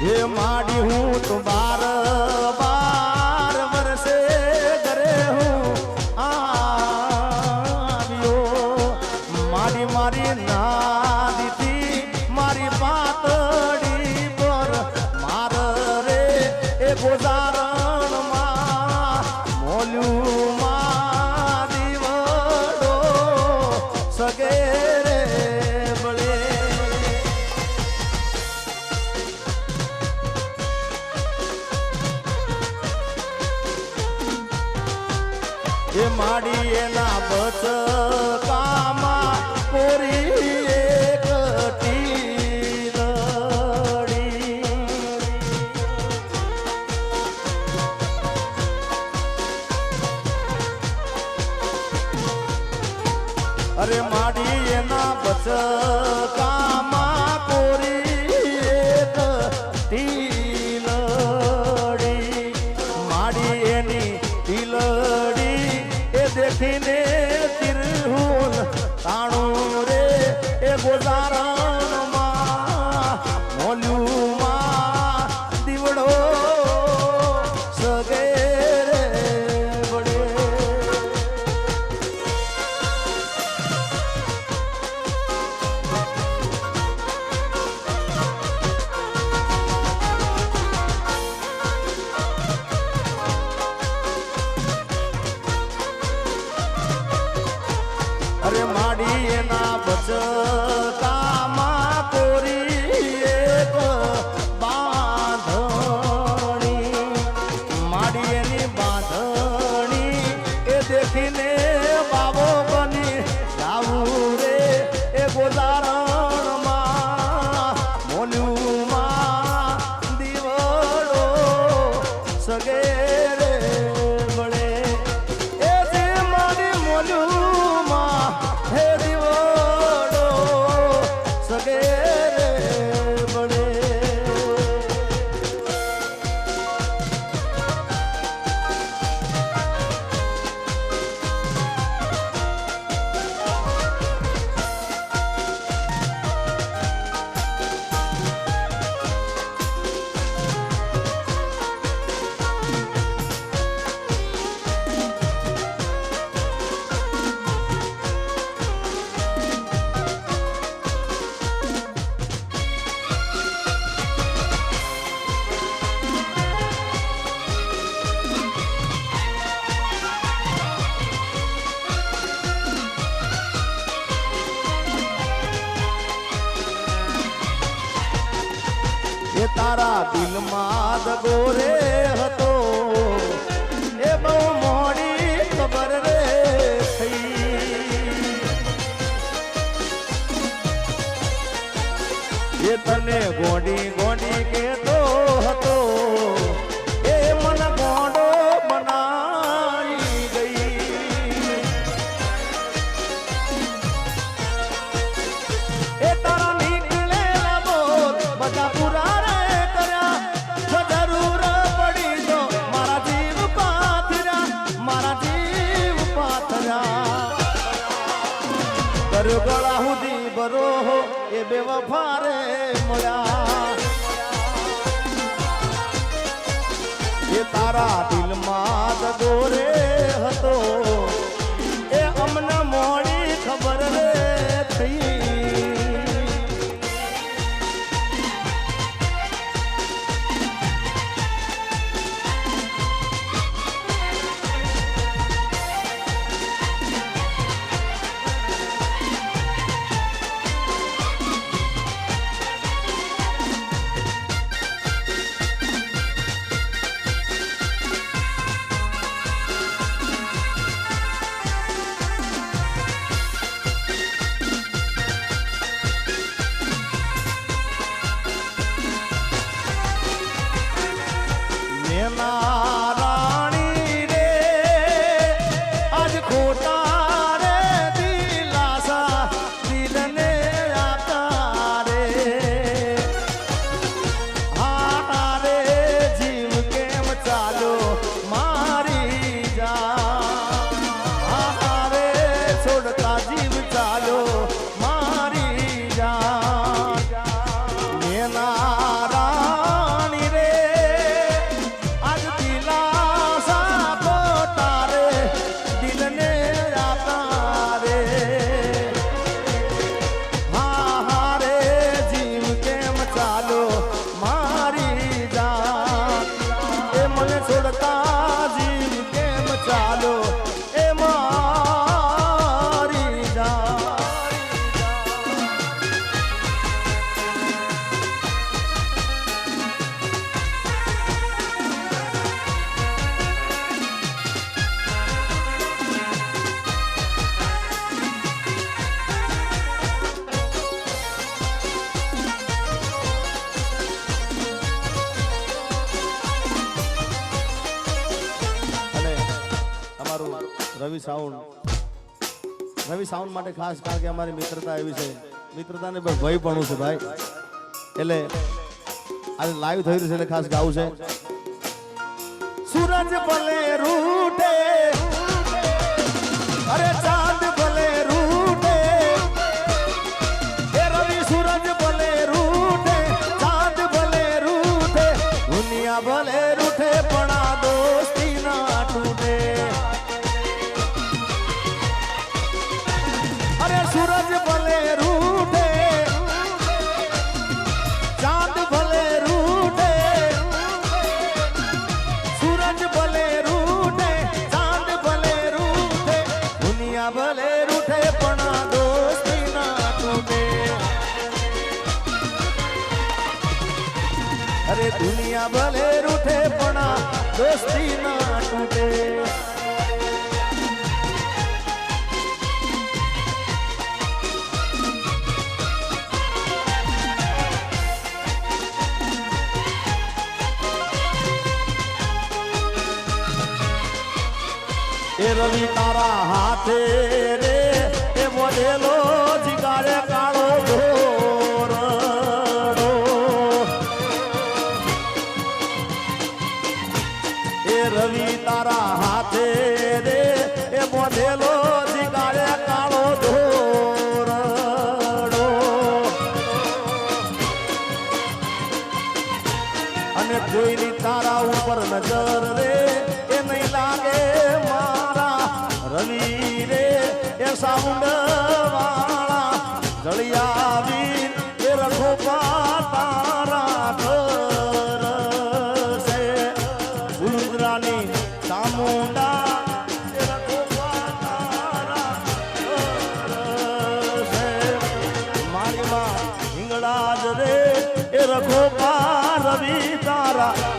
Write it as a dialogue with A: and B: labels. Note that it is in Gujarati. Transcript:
A: એ માડી હું તું બાર બાર એ માડી એના બચકામાં પૂરી એકટી લડી અરે માડી એના બચકા તારા દિલમાં દગો રે હતો. એ બહુ મોડી ખબર રે થઈ. એ તને ગોડી પાથરા કર્યો ગળા સુધી બરો એ બે વફારે મળ્યા. એ તારા દિલમાં જ દોરે હતો. મેના રવિ સાઉન્ડ. રવિ સાઉન્ડ માટે ખાસ કારણ કે અમારી મિત્રતા એવી છે. મિત્રતાને ભય પણ છે ભાઈ. એટલે આજે લાઈવ થઈ રહ્યું છે એટલે ખાસ ગાવું છે. સૂરજ ભલે રૂટે દુનિયા ભલે રૂઠે, પણ દોસ્તી ના તૂટે. અરે દુનિયા ભલે રૂઠે, પણ દોસ્તી ના તૂટે. રવિ તારા હાથે રે, એ મોઢેલો જીગારે કાળો ધોરડો એ રવિ તારા હાથે રે, એ મોઢેલો જીગારે કાળો ધોરડો અને કોઈની તારા ઉપર નજર રે, એ નહીં લાગે એ સાઉન્ડ વાળા જળિયાવી એ રખોપા તારા ઘર છે. ગુરુદ્રાની ચામુંડા, એ રખોપા તારા ઘર છે. રવિ તારા